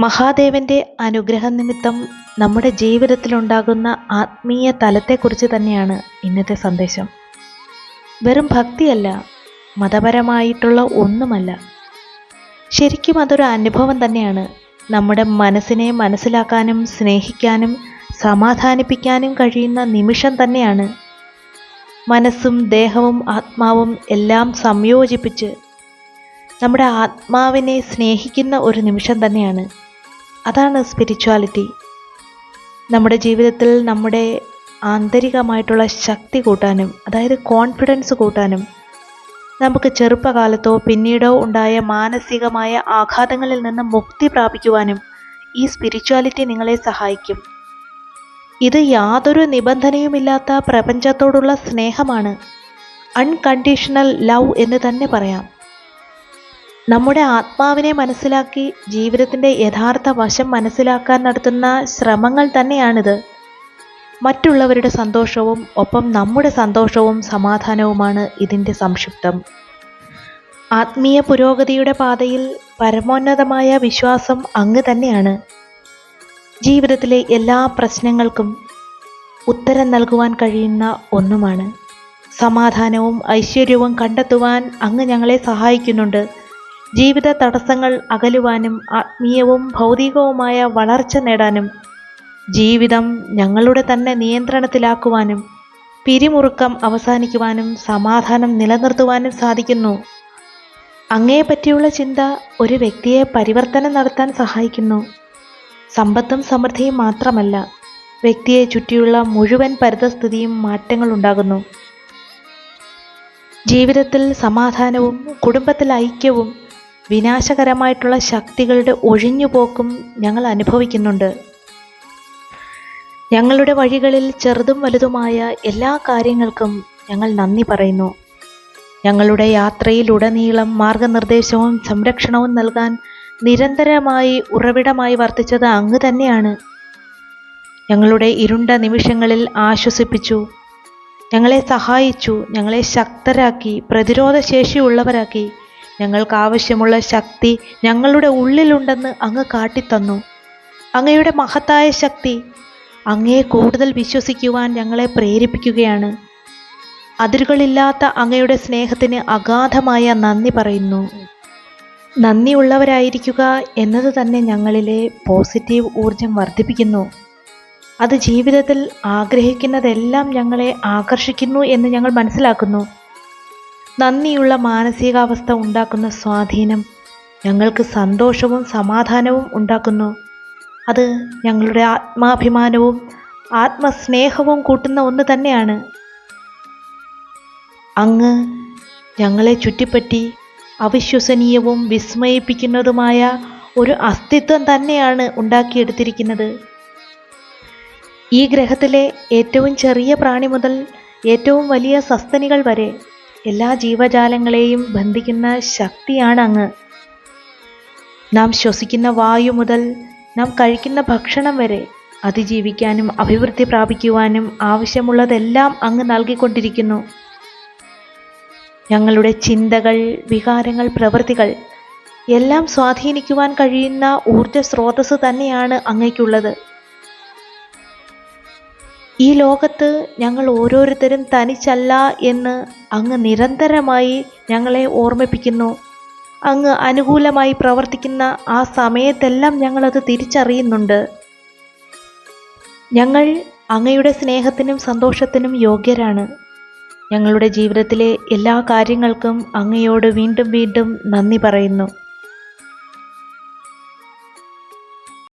മഹാദേവന്റെ അനുഗ്രഹം നിമിത്തം നമ്മുടെ ജീവിതത്തിലുണ്ടാകുന്ന ആത്മീയ തലത്തെക്കുറിച്ച് തന്നെയാണ് ഇന്നത്തെ സന്ദേശം. വെറും ഭക്തിയല്ല മതപരമായിട്ടുള്ള ഒന്നുമല്ല. ശരിക്കും അതൊരു അനുഭവം തന്നെയാണ്. നമ്മുടെ മനസ്സിനെ മനസ്സിലാക്കാനും സ്നേഹിക്കാനും സമാധാനിപ്പിക്കാനും കഴിയുന്ന നിമിഷം തന്നെയാണ്. മനസ്സും ദേഹവും ആത്മാവും എല്ലാം സംയോജിപ്പിച്ച് നമ്മുടെ ആത്മാവിനെ സ്നേഹിക്കുന്ന ഒരു നിമിഷം തന്നെയാണ്. അതാണ് സ്പിരിച്വാലിറ്റി നമ്മുടെ ജീവിതത്തിൽ നമ്മുടെ ആന്തരികമായിട്ടുള്ള ശക്തി കൂട്ടാനും അതായത് കോൺഫിഡൻസ് കൂട്ടാനും നമുക്ക് ചെറുപ്പകാലത്തോ പിന്നീടോ ഉണ്ടായ മാനസികമായ ആഘാതങ്ങളിൽ നിന്ന് മുക്തി പ്രാപിക്കുവാനും ഈ സ്പിരിച്വാലിറ്റി നിങ്ങളെ സഹായിക്കും. ഇത് യാതൊരു നിബന്ധനയുമില്ലാത്ത പ്രപഞ്ചത്തോടുള്ള സ്നേഹമാണ്. അൺകണ്ടീഷണൽ ലവ് എന്ന് തന്നെ പറയാം. നമ്മുടെ ആത്മാവിനെ മനസ്സിലാക്കി ജീവിതത്തിന്റെ യഥാർത്ഥ വശം മനസ്സിലാക്കാൻ നടത്തുന്ന ശ്രമങ്ങൾ തന്നെയാണിത്. മറ്റുള്ളവരുടെ സന്തോഷവും ഒപ്പം നമ്മുടെ സന്തോഷവും സമാധാനവുമാണ് ഇതിന്റെ സംക്ഷിപ്തം. ആത്മീയ പുരോഗതിയുടെ പാതയിൽ പരമോന്നതമായ വിശ്വാസം അങ്ങ് തന്നെയാണ്. ജീവിതത്തിലെ എല്ലാ പ്രശ്നങ്ങൾക്കും ഉത്തരം നൽകുവാൻ കഴിയുന്ന ഒന്നുമാണ്. സമാധാനവും ഐശ്വര്യവും കണ്ടെത്തുവാൻ അങ്ങ് ഞങ്ങളെ സഹായിക്കുന്നുണ്ട്. ജീവിത തടസ്സങ്ങൾ അകലുവാനും ആത്മീയവും ഭൗതികവുമായ വളർച്ച നേടാനും ജീവിതം ഞങ്ങളുടെ തന്നെ നിയന്ത്രണത്തിലാക്കുവാനും പിരിമുറുക്കം അവസാനിക്കുവാനും സമാധാനം നിലനിർത്തുവാനും സാധിക്കുന്നു. അങ്ങയെ പറ്റിയുള്ള ചിന്ത ഒരു വ്യക്തിയെ പരിവർത്തനം നടത്താൻ സഹായിക്കുന്നു. സമ്പത്തും സമൃദ്ധിയും മാത്രമല്ല വ്യക്തിയെ ചുറ്റിയുള്ള മുഴുവൻ പരിതസ്ഥിതിയും മാറ്റങ്ങൾ ഉണ്ടാകുന്നു ജീവിതത്തിൽ സമാധാനവും കുടുംബത്തിൽ ഐക്യവും വിനാശകരമായിട്ടുള്ള ശക്തികളുടെ ഒഴിഞ്ഞുപോക്കും ഞങ്ങൾ അനുഭവിക്കുന്നുണ്ട്. ഞങ്ങളുടെ വഴികളിൽ ചെറുതും വലുതുമായ എല്ലാ കാര്യങ്ങൾക്കും ഞങ്ങൾ നന്ദി പറയുന്നു. ഞങ്ങളുടെ യാത്രയിലുടനീളം മാർഗനിർദ്ദേശവും സംരക്ഷണവും നൽകാൻ നിരന്തരമായി ഉറവിടമായി വർത്തിച്ചത് അങ്ങ് തന്നെയാണ്. ഞങ്ങളുടെ ഇരുണ്ട നിമിഷങ്ങളിൽ ആശ്വസിപ്പിച്ചു. ഞങ്ങളെ സഹായിച്ചു. ഞങ്ങളെ ശക്തരാക്കി പ്രതിരോധശേഷിയുള്ളവരാക്കി. ഞങ്ങൾക്ക് ആവശ്യമുള്ള ശക്തി ഞങ്ങളുടെ ഉള്ളിലുണ്ടെന്ന് അങ്ങ് കാട്ടിത്തന്നു. അങ്ങയുടെ മഹത്തായ ശക്തി അങ്ങയെ കൂടുതൽ വിശ്വസിക്കുവാൻ ഞങ്ങളെ പ്രേരിപ്പിക്കുകയാണ്. അതിരുകളില്ലാത്ത അങ്ങയുടെ സ്നേഹത്തിന് അഗാധമായ നന്ദി പറയുന്നു. നന്ദിയുള്ളവരായിരിക്കുക എന്നത് തന്നെ ഞങ്ങളിലെ പോസിറ്റീവ് ഊർജം വർദ്ധിപ്പിക്കുന്നു. അത് ജീവിതത്തിൽ ആഗ്രഹിക്കുന്നതെല്ലാം ഞങ്ങളെ ആകർഷിക്കുന്നു എന്ന് ഞങ്ങൾ മനസ്സിലാക്കുന്നു. നന്ദിയുള്ള മാനസികാവസ്ഥ ഉണ്ടാക്കുന്ന സ്വാധീനം ഞങ്ങൾക്ക് സന്തോഷവും സമാധാനവും ഉണ്ടാക്കുന്നു. അത് ഞങ്ങളുടെ ആത്മാഭിമാനവും ആത്മസ്നേഹവും കൂട്ടുന്ന ഒന്ന് തന്നെയാണ്. അങ്ങ് ഞങ്ങളെ ചുറ്റിപ്പറ്റി അവിശ്വസനീയവും വിസ്മയിപ്പിക്കുന്നതുമായ ഒരു അസ്തിത്വം തന്നെയാണ് ഉണ്ടാക്കിയെടുത്തിരിക്കുന്നത്. ഈ ഗ്രഹത്തിലെ ഏറ്റവും ചെറിയ പ്രാണി മുതൽ ഏറ്റവും വലിയ സസ്തനികൾ വരെ എല്ലാ ജീവജാലങ്ങളെയും ബന്ധിക്കുന്ന ശക്തിയാണ് അങ്ങ് നാം ശ്വസിക്കുന്ന വായു മുതൽ നാം കഴിക്കുന്ന ഭക്ഷണം വരെ അതിജീവിക്കാനും അഭിവൃദ്ധി പ്രാപിക്കുവാനും ആവശ്യമുള്ളതെല്ലാം അങ്ങ് നൽകിക്കൊണ്ടിരിക്കുന്നു. ഞങ്ങളുടെ ചിന്തകൾ വികാരങ്ങൾ പ്രവൃത്തികൾ എല്ലാം സ്വാധീനിക്കുവാൻ കഴിയുന്ന ഊർജ സ്രോതസ് തന്നെയാണ് അങ്ങയ്ക്കുള്ളത്. ഈ ലോകത്ത് ഞങ്ങൾ ഓരോരുത്തരും തനിച്ചല്ല എന്ന് അങ്ങ് നിരന്തരമായി ഞങ്ങളെ ഓർമ്മിപ്പിക്കുന്നു. അങ്ങ് അനുകൂലമായി പ്രവർത്തിക്കുന്ന ആ സമയത്തെല്ലാം ഞങ്ങളത് തിരിച്ചറിയുന്നുണ്ട്. ഞങ്ങൾ അങ്ങയുടെ സ്നേഹത്തിനും സന്തോഷത്തിനും യോഗ്യരാണ്. ഞങ്ങളുടെ ജീവിതത്തിലെ എല്ലാ കാര്യങ്ങൾക്കും അങ്ങയോട് വീണ്ടും വീണ്ടും നന്ദി പറയുന്നു.